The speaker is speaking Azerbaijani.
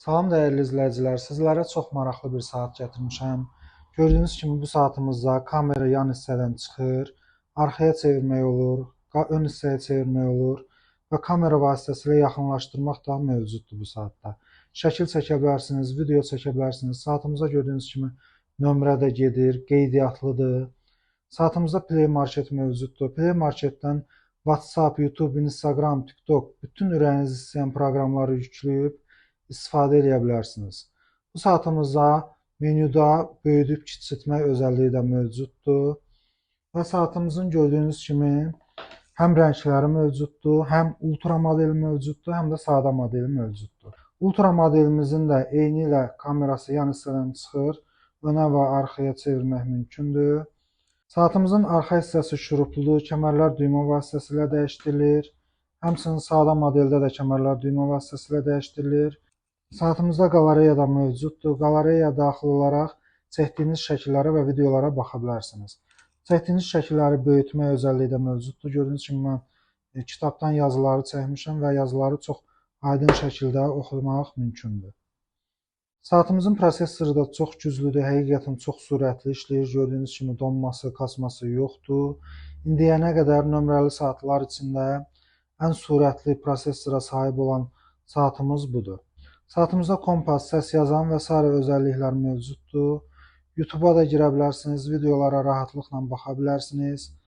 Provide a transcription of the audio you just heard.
Salam dəyərli izləyicilər, sizlərə çox maraqlı bir saat gətirmişəm. Gördüyünüz kimi bu saatımızda kamera yan hissədən çıxır, arxaya çevirmək olur, ön hissəyə çevirmək olur və kamera vasitəsilə yaxınlaşdırmaq da mövcuddur bu saatda. Şəkil çəkə bilərsiniz, video çəkə bilərsiniz. Saatımıza gördüyünüz kimi nömrə də gedir, qeydiyyatlıdır. Saatımızda Play Market mövcuddur. Play Marketdən WhatsApp, YouTube, Instagram, TikTok bütün ürəyiniz istəyən proqramları yükləyib istifadə edə bilərsiniz. Bu saatımızda menyuda böyüdüb kiçiltmək özəlliyi də mövcuddur. Və saatımızın gördüyünüz kimi həm rəngləri mövcuddur, həm ultra modeli mövcuddur, həm də sadə modeli mövcuddur. Ultra modelimizin də eyni ilə kamerası yan hissədən çıxır, önə və arxaya çevirmək mümkündür. Saatımızın arxa hissəsi şurupludur, kəmərlər düymə vasitəsilə dəyişdirilir. Həmçinin sadə modeldə də kəmərlər düymə vasitəsilə dəyişdirilir. Saatımızda qalareya da mövcuddur. Qalareyaya daxil olaraq çəkdiyiniz şəkillərə və videolara baxa bilərsiniz. Çəkdiyiniz şəkilləri böyütmə özəlliyi də mövcuddur. Gördüyünüz kimi mən e, kitabdan yazıları çəkmişəm və yazıları çox aydın şəkildə oxumaq mümkündür. Saatımızın prosessoru da çox güclüdür, həqiqətən çox sürətli işləyir. Gördüyünüz kimi donması, kasması yoxdur. İndiyənə qədər nömrəli saatlar içində ən sürətli prosessora sahib olan saatımız budur. Saatımızda kompas, səs yazan və sairə özəlliklər mövcuddur. YouTube-a da girə bilərsiniz, videolara rahatlıqla baxa bilərsiniz.